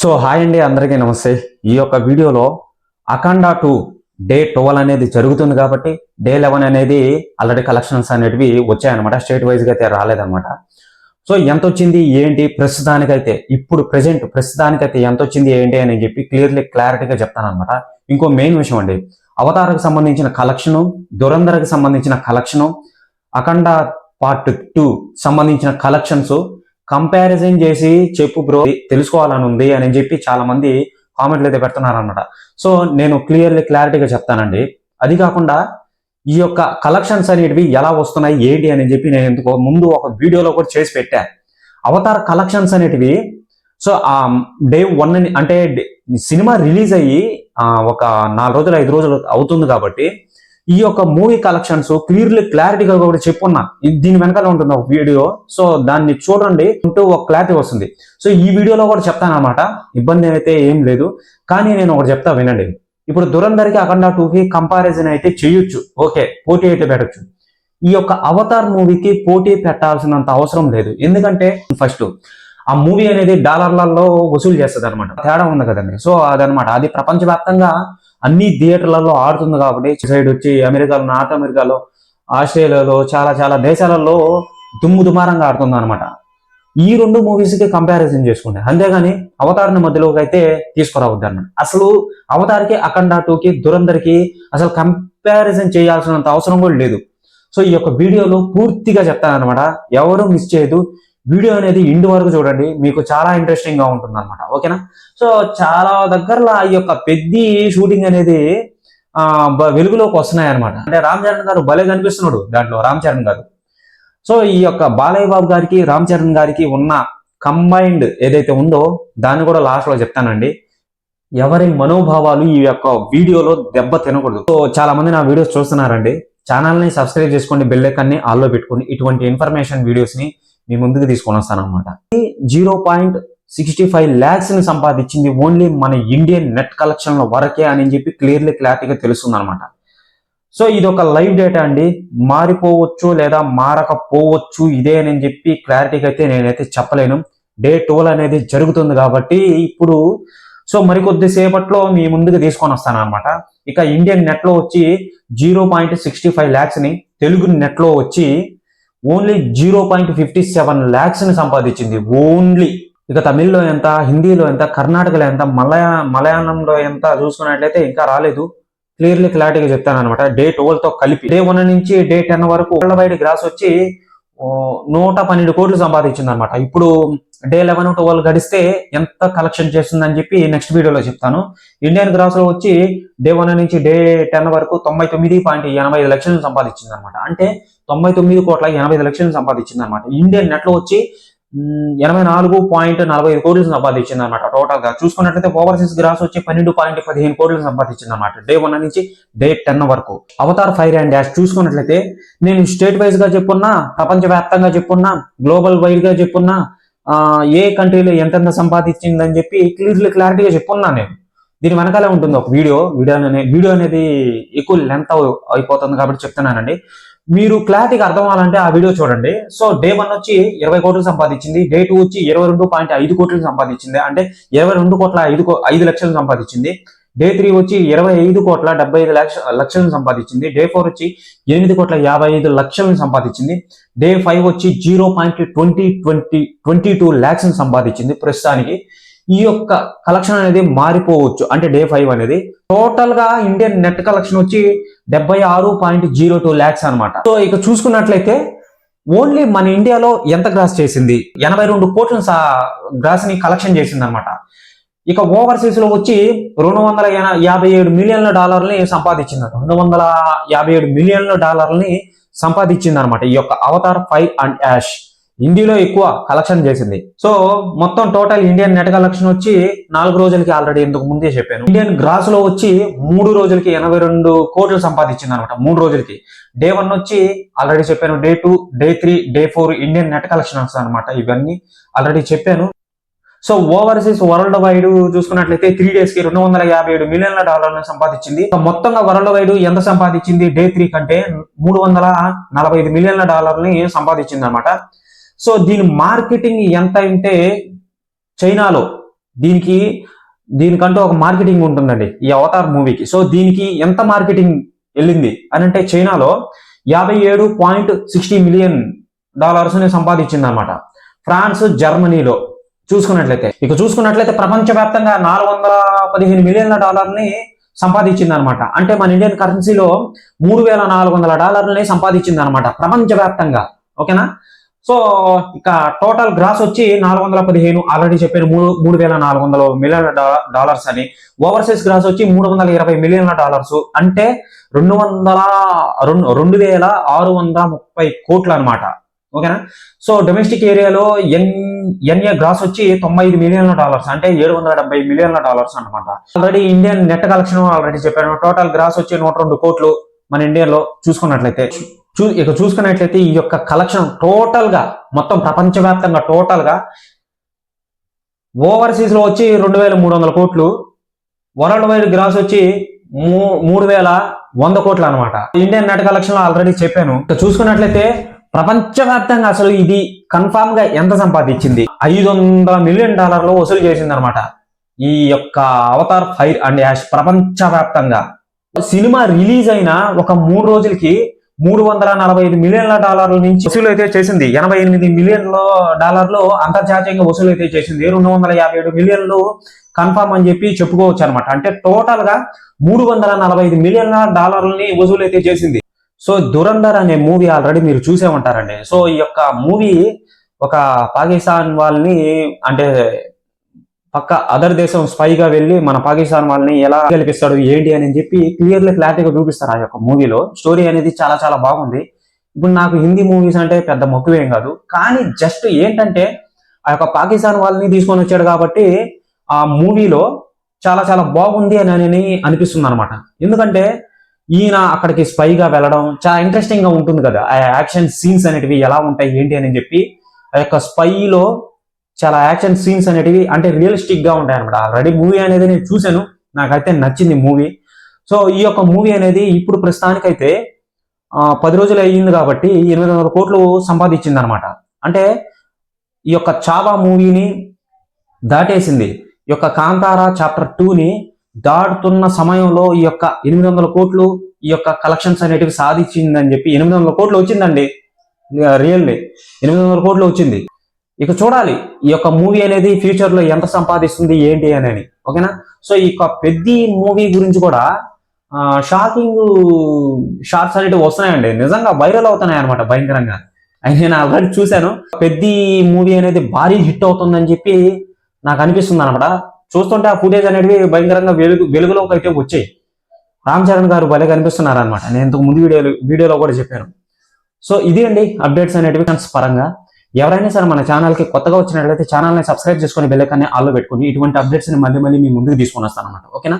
So hi అండి అందరికీ నమస్తే. ఈ యొక్క వీడియోలో అఖండ టూ డే ట్వెల్వ్ అనేది జరుగుతుంది కాబట్టి డే లెవెన్ అనేది ఆల్రెడీ కలెక్షన్స్ అనేటివి వచ్చాయన్నమాట స్టేట్ వైజ్గా అయితే రాలేదన్నమాట. సో ఎంత వచ్చింది ఏంటి ప్రస్తుతానికైతే ఇప్పుడు ప్రెసెంట్ ప్రస్తుతానికైతే ఎంత వచ్చింది ఏంటి అని చెప్పి క్లియర్లీ క్లారిటీగా చెప్తానమాట ఇంకో మెయిన్ విషయం అండి అవతారకు సంబంధించిన కలెక్షను దురంధరకు సంబంధించిన కలెక్షను అఖండ పార్ట్ టూ సంబంధించిన కలెక్షన్స్ కంపారిజన్ చేసి చెప్పు బ్రో తెలుసుకోవాలని ఉంది అని చెప్పి చాలా మంది కామెంట్లు అయితే పెడుతున్నారనమాట సో నేను క్లియర్లీ క్లారిటీగా చెప్తానండి. అది కాకుండా ఈ యొక్క కలెక్షన్స్ అనేటివి ఎలా వస్తున్నాయి ఏంటి అని చెప్పి నేను ఎందుకో ముందు ఒక వీడియోలో కూడా చేసి పెట్టా. అవతార్ కలెక్షన్స్ అనేటివి సో ఆ డే వన్ అని అంటే డే- సినిమా రిలీజ్ అయ్యి ఒక నాలుగు రోజులు ఐదు రోజులు అవుతుంది కాబట్టి ఈ యొక్క మూవీ కలెక్షన్స్ క్లియర్లీ క్లారిటీగా కూడా చెప్పున్నా. దీని వెనకాల ఉంటుంది ఒక వీడియో. సో దాన్ని చూడండి ఉంటూ ఒక క్లారిటీ వస్తుంది. సో ఈ వీడియోలో కూడా చెప్తాను అనమాట ఇబ్బంది అయితే ఏం లేదు. కానీ నేను ఒకటి చెప్తా వినండి. ఇప్పుడు దురందరికి అఖండ టూకి కంపారిజన్ అయితే చేయొచ్చు. ఓకే పోటీ అయితే పెట్టచ్చు. ఈ యొక్క అవతార్ మూవీకి పోటీ పెట్టాల్సినంత అవసరం లేదు. ఎందుకంటే ఫస్ట్ ఆ మూవీ అనేది డాలర్లలో వసూలు చేస్తుంది అనమాట తేడా ఉంది కదండి. సో అదనమాట అది ప్రపంచవ్యాప్తంగా అన్ని థియేటర్లలో ఆడుతుంది కాబట్టి సైడ్ వచ్చి అమెరికాలో నార్త్ అమెరికాలో ఆస్ట్రేలియాలో చాలా చాలా దేశాలలో దుమ్ము దుమారంగా ఆడుతుంది అనమాట ఈ రెండు మూవీస్కి కంపారిజన్ చేసుకుంటే అంతేగాని అవతారిని మధ్యలోకి అయితే తీసుకురావద్దు అనమాట అసలు అవతారికి అఖండ టూకి దురందరికి అసలు కంపారిజన్ చేయాల్సినంత అవసరం కూడా లేదు. సో ఈ యొక్క వీడియోలో పూర్తిగా చెప్తాను అనమాట ఎవరు మిస్ చేయదు. వీడియో అనేది ఇండి వరకు చూడండి మీకు చాలా ఇంట్రెస్టింగ్గా ఉంటుంది అనమాట ఓకేనా? సో చాలా దగ్గరలో ఈ యొక్క పెద్ద షూటింగ్ అనేది ఆ వెలుగులోకి వస్తున్నాయి అనమాట అంటే రామ్ చరణ్ గారు భలే కనిపిస్తున్నాడు దాంట్లో రామ్ చరణ్ గారు. సో ఈ యొక్క బాలయ్య బాబు గారికి రామ్ చరణ్ గారికి ఉన్న కంబైన్డ్ ఏదైతే ఉందో దాన్ని కూడా లాస్ట్లో చెప్తానండి. ఎవరి మనోభావాలు ఈ యొక్క వీడియోలో దెబ్బ తినకూడదు. సో చాలా మంది నా వీడియోస్ చూస్తున్నారండి. ఛానల్ని సబ్స్క్రైబ్ చేసుకోండి బెల్ ఐకాన్ని ఆల్లో పెట్టుకోండి ఇటువంటి ఇన్ఫర్మేషన్ వీడియోస్ని మీ ముందుకు తీసుకొని వస్తాను అనమాట జీరో పాయింట్ సిక్స్టీ ఫైవ్ ల్యాక్స్ని సంపాదించింది ఓన్లీ మన ఇండియన్ నెట్ కలెక్షన్ వరకే అని చెప్పి క్లియర్లీ క్లారిటీగా తెలుస్తుంది అనమాట సో ఇది ఒక లైవ్ డేటా అండి. మారిపోవచ్చు లేదా మారకపోవచ్చు ఇదే అని చెప్పి క్లారిటీగా అయితే నేనైతే చెప్పలేను. డే టోల్ అనేది జరుగుతుంది కాబట్టి ఇప్పుడు సో మరికొద్ది సేపట్లో మీ ముందుకు తీసుకొని వస్తాను అనమాట ఇక ఇండియన్ నెట్లో వచ్చి జీరో పాయింట్ సిక్స్టీ ఫైవ్ ల్యాక్స్ని తెలుగు నెట్లో వచ్చి only zero point fifty seven ల్యాక్స్ని సంపాదించింది. ఓన్లీ. ఇక తమిళ్ళో ఎంత హిందీలో ఎంత కర్ణాటకలో ఎంత మలయా మలయాళంలో ఎంత చూసుకున్నట్లయితే ఇంకా రాలేదు. క్లియర్లీ క్లారిటీగా చెప్తాను అనమాట డే ట్వెల్వ్తో కలిపి. డే వన్ నుంచి డే టెన్ వరకు వరల్డ్ వైడ్ గ్రాస్ వచ్చి నూట పన్నెండు కోట్లు సంపాదించింది అనమాట ఇప్పుడు డే లెవెన్ ట్వెల్వ్ గడిస్తే ఎంత కలెక్షన్ చేస్తుందని చెప్పి నెక్స్ట్ వీడియోలో చెప్తాను. ఇండియన్ గ్రాస్లో వచ్చి డే వన్ నుంచి డే టెన్ వరకు తొంభై తొమ్మిది పాయింట్ ఎనభై ఐదు లక్షలు సంపాదించింది అనమాట అంటే తొంభై తొమ్మిది కోట్ల ఎనభై ఐదు లక్షలు సంపాదించింది అనమాట ఇండియన్ నెట్లో వచ్చి ఎనభై నాలుగు పాయింట్ నలభై ఐదు కోట్లు సంపాదించింది అనమాట టోటల్గా చూసుకున్నట్లయితే ఓవర్సీస్ గ్రాస్ వచ్చి పన్నెండు పాయింట్ పదిహేను కోట్లు సంపాదించింది అనమాట డే వన్ నుంచి డే టెన్ వరకు. అవతార్ ఫైర్ అండ్ డాష్ చూసుకున్నట్లయితే నేను స్టేట్ వైజ్గా చెప్పున్నా ప్రపంచ వ్యాప్తంగా చెప్పున్నా గ్లోబల్ వైడ్గా చెప్పున్నా ఏ కంట్రీలో ఎంతెంత సంపాదించిందని చెప్పి క్లియర్లీ క్లారిటీగా చెప్పున్నా నేను. దీని వెనకాలే ఉంటుంది ఒక వీడియో. వీడియో అనే వీడియో అనేది ఎక్కువ లెంత్ అయిపోతుంది కాబట్టి చెప్తున్నానండి. మీరు క్లారిటీగా అర్థం అవ్వాలంటే ఆ వీడియో చూడండి. సో డే వన్ వచ్చి ఇరవై కోట్లు సంపాదించింది. డే టూ వచ్చి ఇరవై రెండు పాయింట్ ఐదు కోట్లు సంపాదించింది. అంటే ఇరవై రెండు కోట్ల ఐదు కో- ఐదు లక్షలు సంపాదించింది. డే త్రీ వచ్చి ఇరవై ఐదు కోట్ల డెబ్బై ఐదు లక్ష లక్షలను సంపాదించింది. డే ఫోర్ వచ్చి ఎనిమిది కోట్ల యాభై ఐదు లక్షలను సంపాదించింది. డే ఫైవ్ వచ్చి zero point twenty twenty twenty two lakhs సంపాదించింది ప్రస్తుతానికి. ఈ యొక్క కలెక్షన్ అనేది మారిపోవచ్చు. అంటే డే ఫైవ్ అనేది టోటల్గా ఇండియన్ నెట్ కలెక్షన్ వచ్చి డెబ్బై ఆరు పాయింట్ జీరో టూ ల్యాక్స్ అనమాట సో ఇక చూసుకున్నట్లయితే ఓన్లీ మన ఇండియాలో ఎంత గ్రాస్ చేసింది? ఎనభై రెండు కోట్ల గ్రాస్ని కలెక్షన్ చేసింది అనమాట ఇక ఓవర్సీస్లో వచ్చి రెండు వందల యాభై ఏడు మిలియన్ల డాలర్ని సంపాదించింది. రెండు వందల యాభై ఏడు మిలియన్ల డాలర్ని సంపాదించింది అనమాట ఈ యొక్క అవతార్ ఫైవ్ అండ్ యాష్ హిందీలో ఎక్కువ కలెక్షన్ చేసింది. సో మొత్తం టోటల్ ఇండియన్ నెట్ కలెక్షన్ వచ్చి నాలుగు రోజులకి ఆల్రెడీ ఇంతకు ముందే చెప్పాను. ఇండియన్ గ్రాస్లో వచ్చి మూడు రోజులకి ఎనభై రెండు కోట్లు సంపాదించింది అనమాట మూడు రోజులకి. డే వన్ వచ్చి ఆల్రెడీ చెప్పాను day two day three day four Indian net collections అనమాట ఇవన్నీ ఆల్రెడీ చెప్పాను. సో ఓవర్సీస్ వరల్డ్ వైడ్ చూసుకున్నట్లయితే త్రీ డేస్కి రెండు వందల యాభై ఏడు మిలియన్ల డాలర్లను సంపాదించింది. మొత్తంగా వరల్డ్ వైడ్ ఎంత సంపాదించింది డే త్రీ కంటే మూడు వందల నలభై ఐదు మిలియన్ల డాలర్ని సంపాదించింది అనమాట సో దీని మార్కెటింగ్ ఎంత అంటే చైనాలో దీనికి దీనికంటూ ఒక మార్కెటింగ్ ఉంటుందండి ఈ అవతార్ మూవీకి. సో దీనికి ఎంత మార్కెటింగ్ వెళ్ళింది అని అంటే చైనాలో యాభై ఏడు పాయింట్ సిక్స్టీ మిలియన్ డాలర్స్ని సంపాదించింది అనమాట ఫ్రాన్స్ జర్మనీలో చూసుకున్నట్లయితే. ఇక చూసుకున్నట్లయితే ప్రపంచవ్యాప్తంగా నాలుగు వందల పదిహేను మిలియన్ల డాలర్ని సంపాదించింది అనమాట అంటే మన ఇండియన్ కరెన్సీలో మూడు వేల నాలుగు వందల డాలర్లని సంపాదించింది అనమాట ప్రపంచవ్యాప్తంగా. ఓకేనా? సో ఇక టోటల్ గ్రాస్ వచ్చి నాలుగు వందల పదిహేను ఆల్రెడీ చెప్పాను మూడు మూడు వేల నాలుగు వందల మిలియన్ల డాలర్స్ అని. ఓవర్సీస్ గ్రాస్ వచ్చి మూడు వందల ఇరవై మిలియన్ల డాలర్స్ అంటే రెండు వందల రెండు రెండు వేల ఆరు వందల ముప్పై కోట్లు అనమాట ఓకేనా? సో డొమెస్టిక్ ఏరియాలో ఎన్ ఎన్ఏ గ్రాస్ వచ్చి తొంభై ఐదు మిలియన్ల డాలర్స్ అంటే ఏడు వందల డెబ్బై మిలియన్ల డాలర్స్ అనమాట already Indian net collection already చెప్పాను. టోటల్ గ్రాస్ వచ్చి నూట రెండు కోట్లు. మన ఇండియాలో చూసుకున్నట్లయితే చూ ఇక చూసుకున్నట్లయితే ఈ యొక్క కలెక్షన్ టోటల్గా మొత్తం ప్రపంచవ్యాప్తంగా టోటల్గా ఓవర్సీస్లో వచ్చి రెండు వేల మూడు వందల కోట్లు వరల్డ్ వైడ్ గ్రాస్ వచ్చి మూ- మూడు వేల వంద కోట్లు అనమాట ఇండియన్ నెట్ కలెక్షన్లో ఆల్రెడీ చెప్పాను. ఇక చూసుకున్నట్లయితే ప్రపంచవ్యాప్తంగా అసలు ఇది కన్ఫామ్గా ఎంత సంపాదించింది? ఐదు వందల మిలియన్ డాలర్లు వసూలు చేసింది అనమాట ఈ యొక్క అవతార్ ఫైర్ అండ్ యాష్ ప్రపంచవ్యాప్తంగా. సినిమా రిలీజ్ అయిన ఒక మూడు రోజులకి మూడు వందల నలభై ఐదు మిలియన్ల డాలర్ల నుంచి వసూలు అయితే చేసింది. ఎనభై ఎనిమిది మిలియన్ల డాలర్లు అంతర్జాతీయంగా వసూలు అయితే చేసింది. రెండు వందల యాభై ఏడు మిలియన్లు కన్ఫామ్ అని చెప్పి చెప్పుకోవచ్చు అనమాట అంటే టోటల్గా మూడు వందల నలభై ఐదు మిలియన్ల డాలర్లని వసూలు అయితే చేసింది. సో దురంధర్ అనే మూవీ ఆల్రెడీ మీరు చూసే ఉంటారండి. సో ఈ యొక్క మూవీ ఒక పాకిస్తాన్ వాళ్ళని అంటే పక్క అదర్ దేశం స్పైగా వెళ్ళి మన పాకిస్తాన్ వాళ్ళని ఎలా గెలిపిస్తాడు ఏంటి అని చెప్పి క్లియర్లీ క్లారిటీగా చూపిస్తారు ఆ యొక్క మూవీలో స్టోరీ అనేది చాలా చాలా బాగుంది. ఇప్పుడు నాకు హిందీ మూవీస్ అంటే పెద్ద మొక్కువేం కాదు. కానీ జస్ట్ ఏంటంటే ఆ యొక్క పాకిస్తాన్ వాళ్ళని తీసుకొని వచ్చాడు కాబట్టి ఆ మూవీలో చాలా చాలా బాగుంది అని అని అనిపిస్తుంది అనమాట ఎందుకంటే ఈయన అక్కడికి స్పైగా వెళ్ళడం చాలా ఇంట్రెస్టింగ్గా ఉంటుంది కదా. ఆ యాక్షన్ సీన్స్ అనేటివి ఎలా ఉంటాయి ఏంటి అని చెప్పి ఆ యొక్క స్పైలో చాలా యాక్షన్ సీన్స్ అనేటివి అంటే రియలిస్టిక్గా ఉంటాయి అనమాట ఆల్రెడీ మూవీ అనేది నేను చూశాను. నాకైతే నచ్చింది మూవీ. సో ఈ యొక్క మూవీ అనేది ఇప్పుడు ప్రస్తుతానికైతే పది రోజులు అయ్యింది కాబట్టి ఎనిమిది వందల కోట్లు సంపాదించింది అనమాట అంటే ఈ యొక్క చావా మూవీని దాటేసింది. ఈ యొక్క కాంతారా చాప్టర్ టూని దాటుతున్న సమయంలో ఈ యొక్క ఎనిమిది వందల కోట్లు ఈ యొక్క కలెక్షన్స్ అనేటివి సాధించిందని చెప్పి ఎనిమిది వందల కోట్లు వచ్చిందండి. రియల్లీ ఎనిమిది వందల కోట్లు వచ్చింది. ఇక చూడాలి ఈ యొక్క మూవీ అనేది ఫ్యూచర్లో ఎంత సంపాదిస్తుంది ఏంటి అని ఓకేనా? సో ఈ యొక్క పెద్ద మూవీ గురించి కూడా షాకింగ్ షార్ట్స్ అనేటివి వస్తున్నాయండి. నిజంగా వైరల్ అవుతున్నాయి అనమాట భయంకరంగా. నేను ఆల్రెడీ చూశాను. పెద్ద మూవీ అనేది భారీ హిట్ అవుతుందని చెప్పి నాకు అనిపిస్తుంది అనమాట చూస్తుంటే ఆ ఫుటేజ్ అనేటివి భయంకరంగా వెలుగు వెలుగులోకి అయితే వచ్చాయి. రామ్ చరణ్ గారు భలే కనిపిస్తున్నారు అనమాట నేను ఇంతకు ముందు వీడియోలో వీడియోలో కూడా చెప్పాను. సో ఇది అండి అప్డేట్స్ అనేటివి కన్స్ పరంగా. ఎవరైనా సరే మన ఛానల్కి కొత్తగా వచ్చినట్లయితే ఛానల్ని సబ్స్క్రైబ్ చేసుకొని బెల్లకాన్ని ఆల్లో పెట్టుకొని ఇటువంటి అప్డేట్స్ని మళ్ళీ మళ్ళీ మీ ముందుకు తీసుకొని వస్తాను అనమాట ఓకేనా?